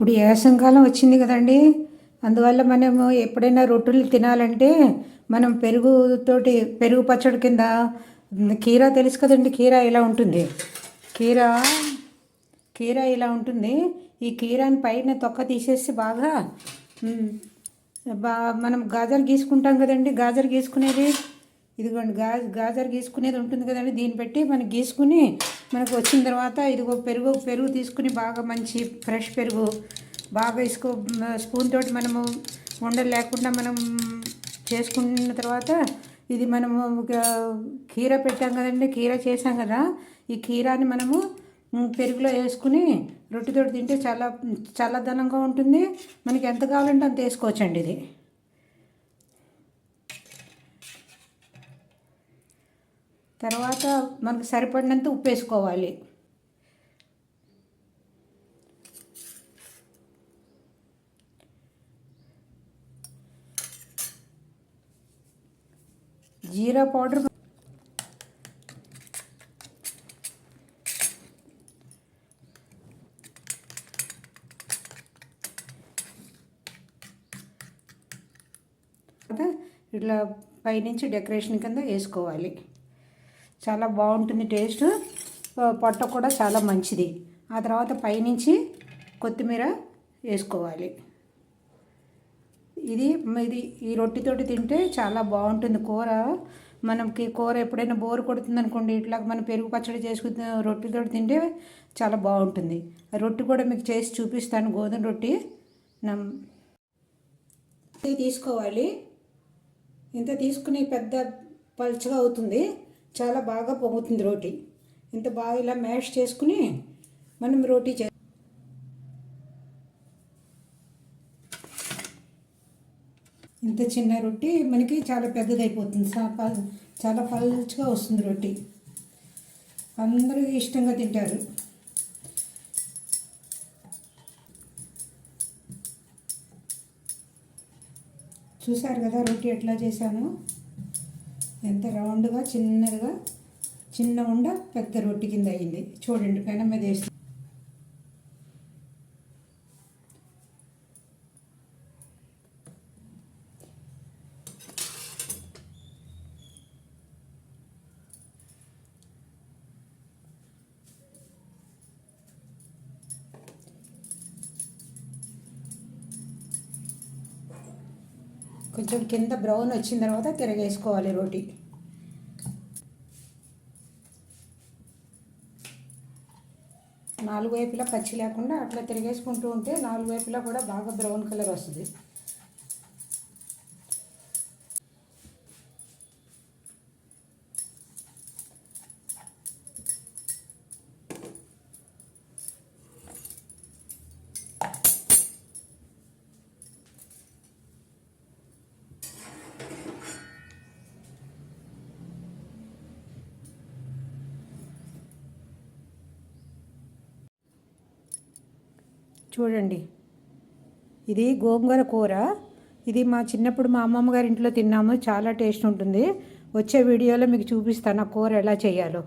ఇప్పుడు వేసంకాలం వచ్చింది కదండి? అందువల్ల మనము ఎప్పుడైనా రొట్టెలు తినాలంటే మనం పెరుగుతోటి పెరుగు పచ్చడి కింద కీరా తెలుసు కదండి కీరా ఇలా ఉంటుంది? కీరా కీరా ఇలా ఉంటుంది? ఈ కీరాని పైన తొక్క తీసేసి బాగా బా మనం గాజర్ గీసుకుంటాం కదండి గాజర్ గీసుకునేది? ఇదిగోండి గా గాజర్ గీసుకునేది ఉంటుంది కదండి దీన్ని పెట్టి మనం గీసుకుని మనకు వచ్చిన తర్వాత ఇదిగో పెరుగు పెరుగు తీసుకుని బాగా మంచి ఫ్రెష్ పెరుగు బాగా ఇసుకో స్పూన్ తోటి మనము ఉండలు లేకుండా మనం చేసుకున్న తర్వాత ఇది మనము కీర పెట్టాం కదండి కీర చేసాం కదా ఈ కీరాని మనము పెరుగులో వేసుకుని రొట్టెతోటి తింటే చాలా చల్లదనంగా ఉంటుంది. మనకి ఎంత కావాలంటే అంత వేసుకోవచ్చండి ఇది. తర్వాత మనకు సరిపడినంత ఉప్పు వేసుకోవాలి. జీరా పౌడర్ ఇట్లా పైనుంచి డెకరేషన్ కింద వేసుకోవాలి. చాలా బాగుంటుంది టేస్ట్. పొట్ట కూడా చాలా మంచిది. ఆ తర్వాత పైనుంచి కొత్తిమీర వేసుకోవాలి. ఇది ఇది ఈ రొట్టెతోటి తింటే చాలా బాగుంటుంది కూర. మనకి కూర ఎప్పుడైనా బోరు కొడుతుంది అనుకోండి ఇట్లా మనం పెరుగు పచ్చడి చేసుకుని రొట్టెతో తింటే చాలా బాగుంటుంది. ఆ రొట్టె కూడా మీకు చేసి చూపిస్తాను గోధుమ రొట్టె. నమ్ తీసుకోవాలి. ఇంత తీసుకుని పెద్ద పలుచగా అవుతుంది. చాలా బాగా పొంగుతుంది రోటీ. ఇంత బాగా ఇలా మ్యాష్ చేసుకుని మనం రోటీ చే ఇంత చిన్న రొట్టి మనకి చాలా పెద్దదైపోతుంది. చాలా పల్చగా వస్తుంది రొట్టి అందరూ ఇష్టంగా తింటారు. చూసారు కదా రొట్టి ఎట్లా చేశాను? ఎంత రౌండ్గా చిన్నదిగా చిన్న ఉండ పెద్ద రొట్టి కింద అయ్యింది చూడండి పెనం మీద వేసి కొంచెం కింద బ్రౌన్ వచ్చిన తర్వాత తిరగేసుకోవాలి రోటీ. నాలుగు వైపులా పచ్చి లేకుండా అట్లా తిరిగేసుకుంటూ ఉంటే నాలుగు వైపులా కూడా బాగా బ్రౌన్ కలర్ వస్తుంది. చూడండి. ఇది గోంగూర కూర. ఇది మా చిన్నప్పుడు మా అమ్మమ్మ గారి ఇంట్లో తిన్నాము. చాలా టేస్ట్ ఉంటుంది. వచ్చే వీడియోలో మీకు చూపిస్తాను ఆ కూర ఎలా చేయాలో.